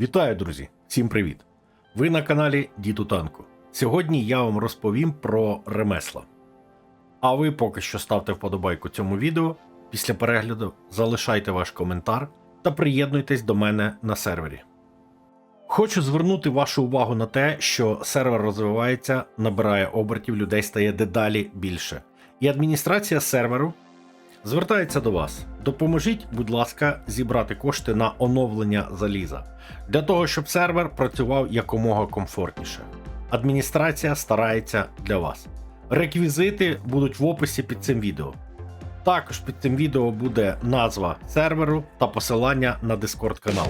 Вітаю, друзі! Всім привіт! Ви на каналі Діду Танку. Сьогодні я вам розповім про ремесла. А ви поки що ставте вподобайку цьому відео. Після перегляду залишайте ваш коментар та приєднуйтесь до мене на сервері. Хочу звернути вашу увагу на те, що сервер розвивається, набирає обертів, людей стає дедалі більше. І адміністрація серверу звертається до вас. Допоможіть, будь ласка, зібрати кошти на оновлення заліза для того, щоб сервер працював якомога комфортніше. Адміністрація старається для вас. Реквізити будуть в описі під цим відео. Також під цим відео буде назва серверу та посилання на Discord канал.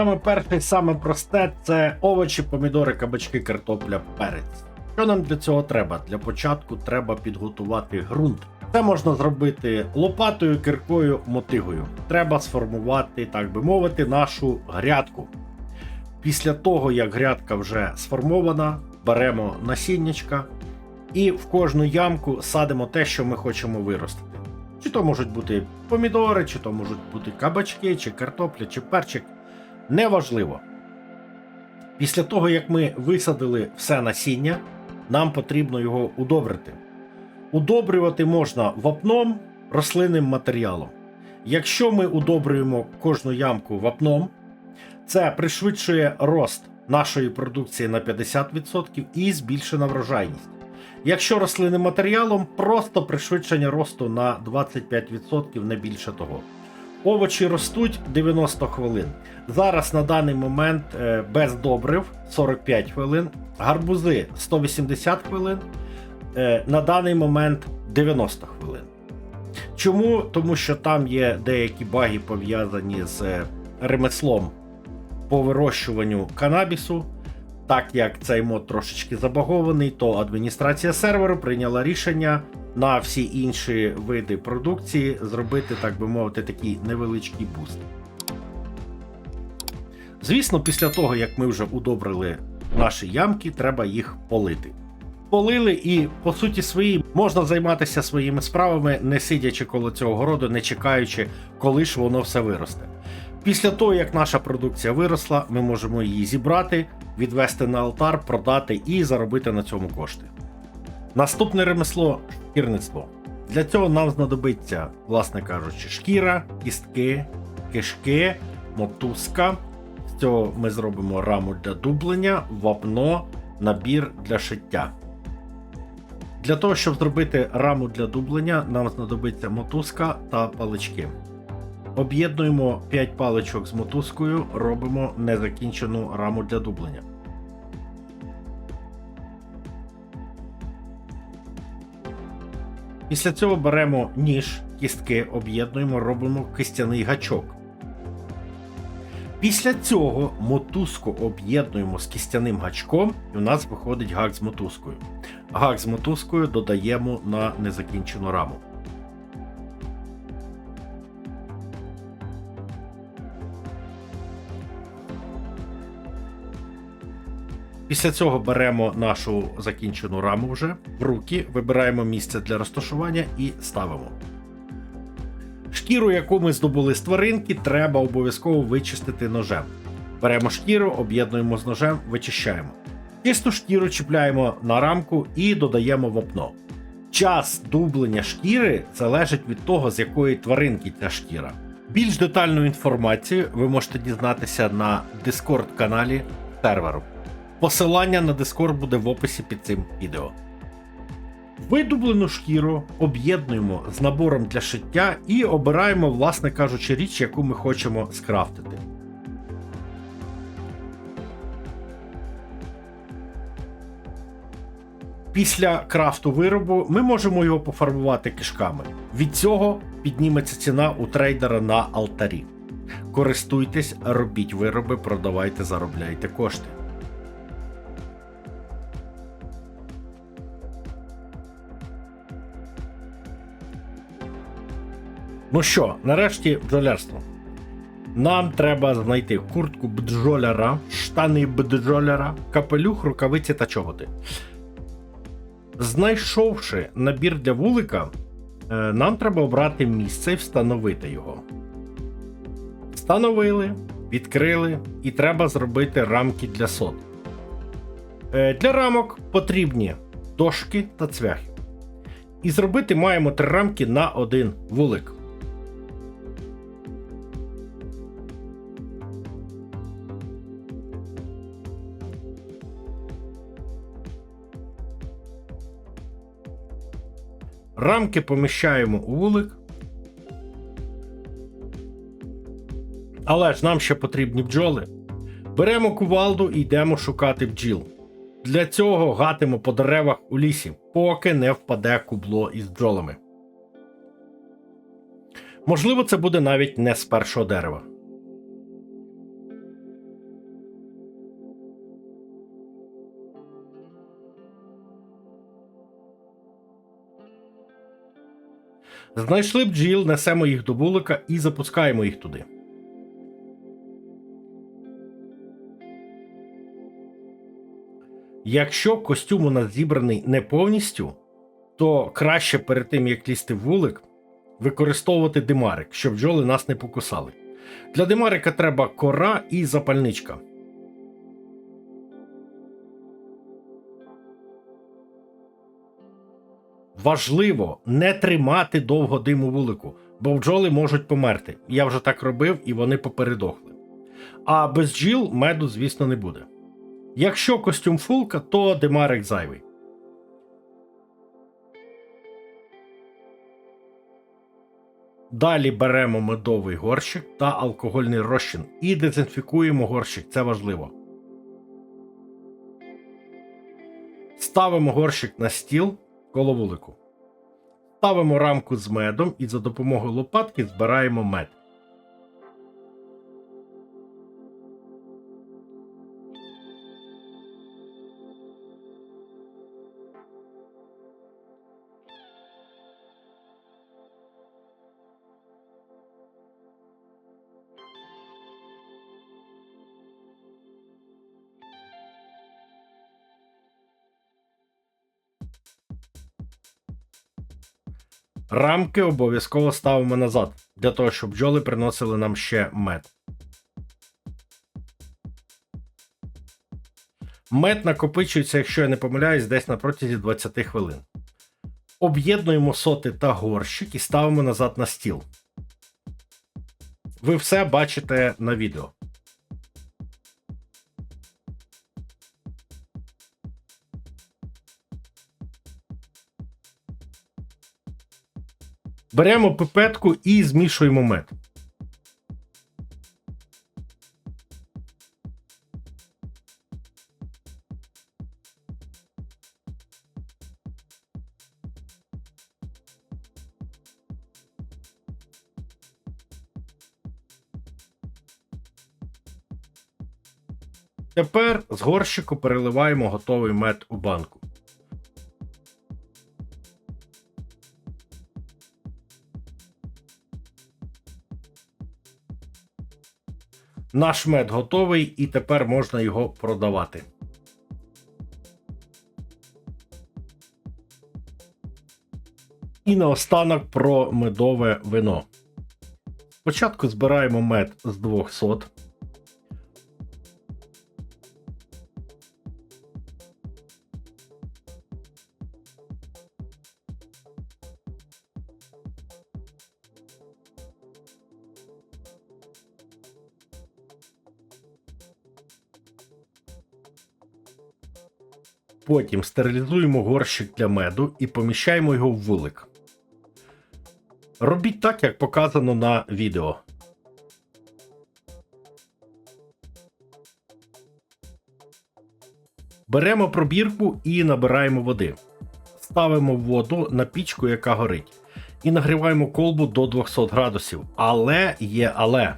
Саме перше, саме просте це овочі, помідори, кабачки, картопля, перець. Що нам для цього треба? Для початку треба підготувати ґрунт. Це можна зробити лопатою, киркою, мотигою. Треба сформувати, так би мовити, нашу грядку. Після того, як грядка вже сформована, беремо насіннячка і в кожну ямку садимо те, що ми хочемо виростити. Чи то можуть бути помідори, чи то можуть бути кабачки, чи картопля, чи перчик. Неважливо. Після того, як ми висадили все насіння, нам потрібно його удобрити. Удобрювати можна вапном, рослинним матеріалом. Якщо ми удобрюємо кожну ямку вапном, це пришвидшує рост нашої продукції на 50% і збільшена врожайність. Якщо рослинним матеріалом, просто пришвидшення росту на 25%, не більше того. Овочі ростуть 90 хвилин. Зараз на даний момент е, без добрив 45 хвилин, гарбузи 180 хвилин, е, на даний момент 90 хвилин. Чому? Тому що там є деякі баги пов'язані з е, ремеслом по вирощуванню канабісу. Так як цей мод трошечки забагований, то адміністрація серверу прийняла рішення на всі інші види продукції зробити, так би мовити, такий невеличкий буст. Звісно, після того, як ми вже удобрили наші ямки, треба їх полити. Полили, і по суті своїй можна займатися своїми справами, не сидячи коло цього городу, не чекаючи, коли ж воно все виросте. Після того, як наша продукція виросла, ми можемо її зібрати, відвести на алтар, продати і заробити на цьому кошти. Наступне ремесло шкірництво. Для цього нам знадобиться, власне кажучи, шкіра, кістки, кишки, мотузка. З цього ми зробимо раму для дублення, вапно, набір для шиття. Для того, щоб зробити раму для дублення, нам знадобиться мотузка та палички. Об'єднуємо 5 паличок з мотузкою, робимо незакінчену раму для дублення. Після цього беремо ніж, кістки, об'єднуємо, робимо кистяний гачок. Після цього мотузку об'єднуємо з кістяним гачком, і у нас виходить гак з мотузкою. Гак з мотузкою додаємо на незакінчену раму. Після цього беремо нашу закінчену раму вже в руки, вибираємо місце для розташування і ставимо. Шкіру, яку ми здобули з тваринки, треба обов'язково вичистити ножем. Беремо шкіру, об'єднуємо з ножем, вичищаємо. Чисту шкіру чіпляємо на рамку і додаємо вапно. Час дублення шкіри залежить від того, з якої тваринки ця шкіра. Більш детальну інформацію ви можете дізнатися на Discord каналі серверу. Посилання на Discord буде в описі під цим відео. Видублену шкіру об'єднуємо з набором для шиття і обираємо, власне кажучи, річ, яку ми хочемо скрафтити. Після крафту виробу ми можемо його пофарбувати кишками. Від цього підніметься ціна у трейдера на алтарі. Користуйтесь, робіть вироби, продавайте, заробляйте кошти. Ну що, нарешті бджолярство. Нам треба знайти куртку бджоляра, штани бджоляра, капелюх, рукавиці та чоботи. Знайшовши набір для вулика, Е, Нам треба обрати місце і встановити його. Встановили, відкрили, і треба зробити рамки для сот. Е, Для рамок потрібні дошки та цвяхи. І зробити маємо три рамки на один вулик. Рамки поміщаємо у вулик. Але ж нам ще потрібні бджоли. Беремо кувалду і йдемо шукати бджіл. Для цього гатимо по деревах у лісі, поки не впаде кубло із бджолами. Можливо, це буде навіть не з першого дерева. Знайшли бджіл, несемо їх до вулика і запускаємо їх туди. Якщо костюм у нас зібраний не повністю, то краще перед тим як лізти в вулик, використовувати димарик, щоб бджоли нас не покусали. Для димарика треба кора і запальничка. Важливо не тримати довго дим у вулику, бо бджоли можуть померти. Я вже так робив і вони попередохли. А без бджіл меду, звісно, не буде. Якщо костюм фулка, то димарик зайвий. Далі беремо медовий горщик та алкогольний розчин і дезінфікуємо горщик, це важливо. Ставимо горщик на стіл коло вулику. Ставимо рамку з медом і за допомогою лопатки збираємо мед. Рамки обов'язково ставимо назад, для того, щоб бджоли приносили нам ще мед. Мед накопичується, якщо я не помиляюсь, десь на протязі 20 хвилин. Об'єднуємо соти та горщик і ставимо назад на стіл. Ви все бачите на відео. Беремо пипетку і змішуємо мед. Тепер з горщику переливаємо готовий мед у банку. Наш мед готовий і тепер можна його продавати. І наостанок про медове вино. Спочатку збираємо мед з двох сот. Потім стерилізуємо горщик для меду і поміщаємо його в вулик. Робіть так, як показано на відео. Беремо пробірку і набираємо води. Ставимо воду на пічку, яка горить, і нагріваємо колбу до 200 градусів. Але є але.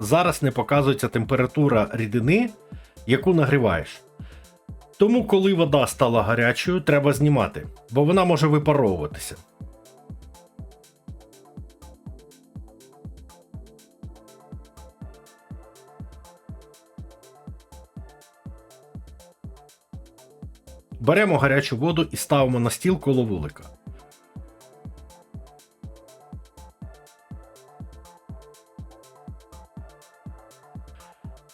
Зараз не показується температура рідини, яку нагріваєш. Тому, коли вода стала гарячою, треба знімати, бо вона може випаровуватися. Беремо гарячу воду і ставимо на стіл коло вулика.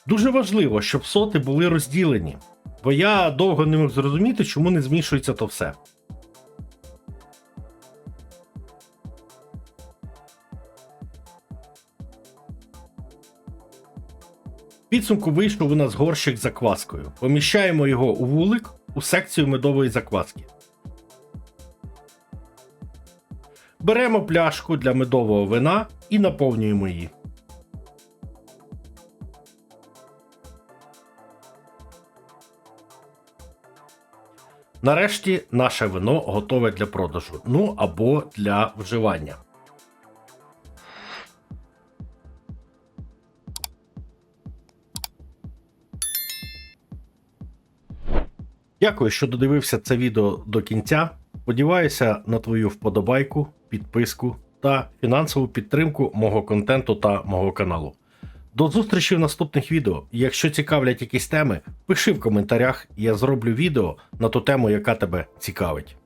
Дуже важливо, щоб соти були розділені бо я довго не міг зрозуміти, чому не змішується то все. Підсумку вийшов у нас горщик з закваскою. Поміщаємо його у вулик у секцію медової закваски. Беремо пляшку для медового вина і наповнюємо її. Нарешті наше вино готове для продажу, ну або для вживання. Дякую, що додивився це відео до кінця. Сподіваюся на твою вподобайку, підписку та фінансову підтримку мого контенту та мого каналу. До зустрічі в наступних відео. Якщо цікавлять якісь теми, пиши в коментарях, я зроблю відео на ту тему, яка тебе цікавить.